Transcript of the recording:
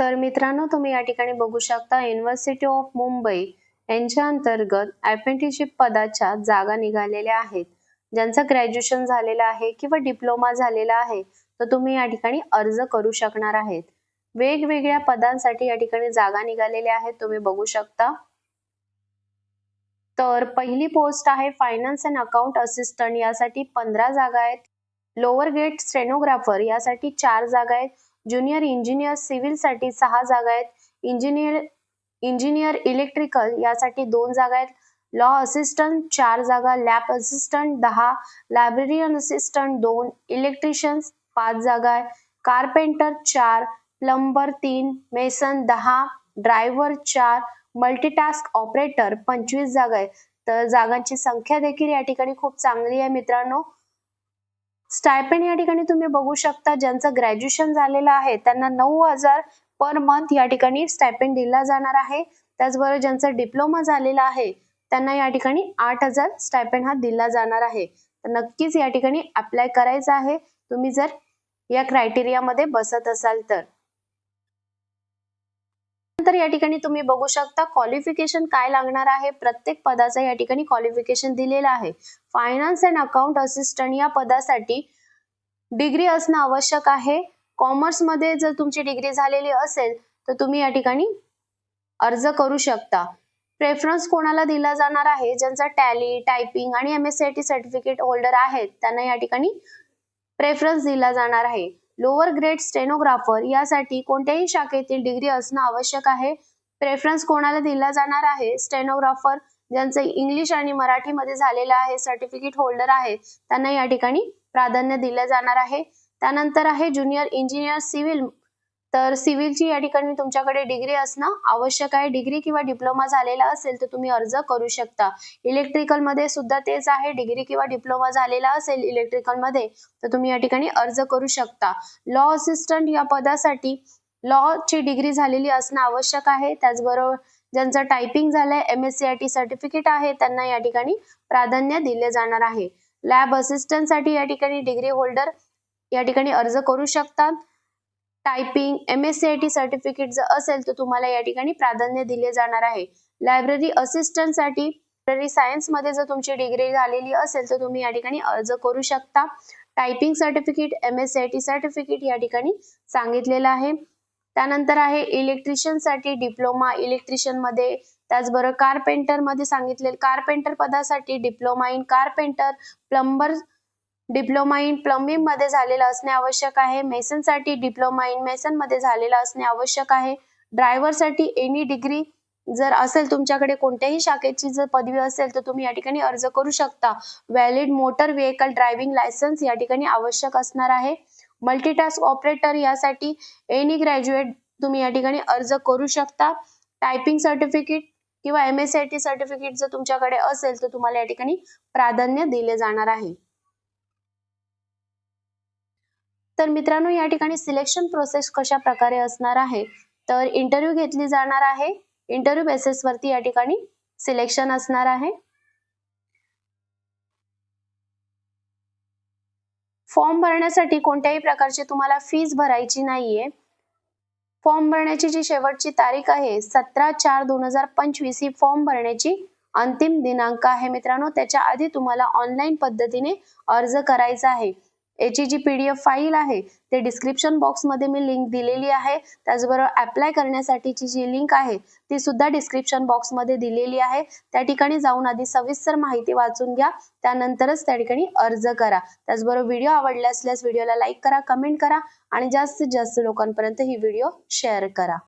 तर मित्रांनो तुम्ही या ठिकाणी बघू शकता युनिव्हर्सिटी ऑफ मुंबई यांच्या अंतर्गत अप्रेंटिसशिप पदाच्या जागा निघालेल्या आहेत. ज्यांचं ग्रॅज्युएशन झालेलं आहे किंवा डिप्लोमा झालेला आहे तर तुम्ही या ठिकाणी अर्ज करू शकणार आहेत. वेगवेगळ्या पदांसाठी या ठिकाणी जागा निघालेल्या आहेत तुम्ही बघू शकता. तर पहिली पोस्ट आहे फायनान्स अँड अकाउंट असिस्टंट यासाठी पंधरा जागा आहेत. लोअर गेट स्टेनोग्राफर यासाठी चार जागा आहेत. ज्युनियर इंजिनियर सिव्हिलसाठी सहा जागा आहेत. इंजिनियर इंजिनियर इलेक्ट्रिकल यासाठी दोन जागा आहेत. लॉ असिस्टंट चार जागा लॅब असिस्टंट दहा लायब्ररीयन असिस्टंट दोन इलेक्ट्रिशियन्स पाच जागा आहे. कारपेंटर चार प्लंबर तीन मेसन दहा ड्रायव्हर चार मल्टीटास्क ऑपरेटर पंचवीस जागा आहे तर जागांची संख्या देखील या ठिकाणी खूप चांगली आहे मित्रांनो. स्टायपेंड या ठिकाणी तुम्ही बघू शकता ज्यांचं ग्रॅज्युएशन झालेलं आहे त्यांना नऊ हजार पर मंथ या ठिकाणी स्टायपेंड दिला जाणार आहे. त्याचबरोबर ज्यांचा डिप्लोमा झालेला आहे त्यांना या ठिकाणी आठ हजार स्टायपेंड हा दिला जाणार आहे. तर नक्कीच या ठिकाणी अप्लाय करायचं आहे. तुम्ही जर या क्रायटेरियामध्ये बसत असाल तर. त्यानंतर या ठिकाणी तुम्ही बघू शकता क्वालिफिकेशन काय लागणार आहे. प्रत्येक पदाचं या ठिकाणी क्वालिफिकेशन दिलेलं आहे. फायनान्स अँड अकाउंट असिस्टंट या पदासाठी डिग्री असणं आवश्यक आहे. कॉमर्समध्ये जर तुमची डिग्री झालेली असेल तर तुम्ही या ठिकाणी अर्ज करू शकता. प्रेफरन्स कोणाला दिला जाणार आहे? ज्यांचा टॅली टायपिंग आणि M S C I T certificate holder आहेत त्यांना या ठिकाणी प्रेफरन्स दिला जाणार आहे. लोअर ग्रेड स्टेनोग्राफर यासाठी कोणत्याही शाखेतील डिग्री असणं आवश्यक आहे. प्रेफरन्स कोणाला दिला जाणार आहे? स्टेनोग्राफर ज्यांचं इंग्लिश आणि मराठीमध्ये झालेलं आहे सर्टिफिकेट होल्डर आहे त्यांना या ठिकाणी प्राधान्य दिलं जाणार आहे. त्यानंतर आहे ज्युनियर इंजिनियर सिव्हिल तर सिव्हिलची या ठिकाणी तुमच्याकडे डिग्री असणं आवश्यक आहे. डिग्री किंवा डिप्लोमा झालेला असेल तर तुम्ही अर्ज करू शकता. इलेक्ट्रिकलमध्ये सुद्धा तेच आहे. डिग्री किंवा डिप्लोमा झालेला असेल इलेक्ट्रिकलमध्ये तर तुम्ही या ठिकाणी अर्ज करू शकता. लॉ असिस्टंट या पदासाठी लॉ ची डिग्री झालेली असणं आवश्यक आहे. त्याचबरोबर ज्यांचं टायपिंग झालंय M S C I T certificate आहे त्यांना या ठिकाणी प्राधान्य दिले जाणार आहे. लॅब असिस्टंटसाठी या ठिकाणी डिग्री होल्डर या ठिकाणी अर्ज करू शकतात. Typing M S C I T certificate जर असेल तर तुम्हाला या ठिकाणी प्राधान्य दिले जाणार आहे. लायब्ररी असिस्टंटसाठी लायब्ररी सायन्समध्ये जर तुमची डिग्री झालेली असेल तर तुम्ही या ठिकाणी अर्ज करू शकता. Typing certificate M S C I T certificate या ठिकाणी सांगितलेलं आहे. त्यानंतर आहे इलेक्ट्रिशियनसाठी डिप्लोमा इलेक्ट्रिशियनमध्ये त्याचबरोबर कारपेंटरमध्ये सांगितले कारपेंटर पदासाठी diploma in carpenter plumber diploma in प्लम्बिंगमध्ये झालेलं असणे आवश्यक आहे. मेसनसाठी डिप्लोमा इन मेसनमध्ये झालेला असणे आवश्यक आहे. ड्रायव्हरसाठी एनी डिग्री जर असेल तुमच्याकडे कोणत्याही शाखेची जर पदवी असेल तर तुम्ही या ठिकाणी अर्ज करू शकता. Valid motor vehicle driving licence या ठिकाणी आवश्यक असणार आहे. मल्टीटास्क ऑपरेटर यासाठी एनी ग्रॅज्युएट तुम्ही या ठिकाणी अर्ज करू शकता. टायपिंग सर्टिफिकेट किंवा M S I T certificate जर तुमच्याकडे असेल तर तुम्हाला या ठिकाणी प्राधान्य दिले जाणार आहे. तर मित्रांनो या ठिकाणी सिलेक्शन प्रोसेस कशा प्रकारे असणार आहे? तर इंटरव्ह्यू घेतली जाणार आहे. इंटरव्ह्यू बेसिस वरती या ठिकाणी सिलेक्शन असणार आहे. फॉर्म भरण्यासाठी कोणत्याही प्रकारची तुम्हाला फीस भरायची नाहीये. फॉर्म भरण्याची जी शेवटची तारीख आहे सतरा चार दोन हजार पंचवीस ही फॉर्म भरण्याची अंतिम दिनांक आहे मित्रांनो. त्याच्या आधी तुम्हाला ऑनलाईन पद्धतीने अर्ज करायचा आहे. याची जी पी डी एफ फाईल आहे ते डिस्क्रिप्शन बॉक्समध्ये मी लिंक दिलेली आहे. त्याचबरोबर अप्लाय करण्यासाठीची जी लिंक आहे ती सुद्धा डिस्क्रिप्शन बॉक्समध्ये दिलेली आहे. त्या ठिकाणी जाऊन आधी सविस्तर माहिती वाचून घ्या त्यानंतरच त्या ठिकाणी अर्ज करा. त्याचबरोबर व्हिडिओ आवडला असल्यास व्हिडिओला लाईक करा कमेंट करा आणि जास्तीत जास्त लोकांपर्यंत ही व्हिडिओ शेअर करा.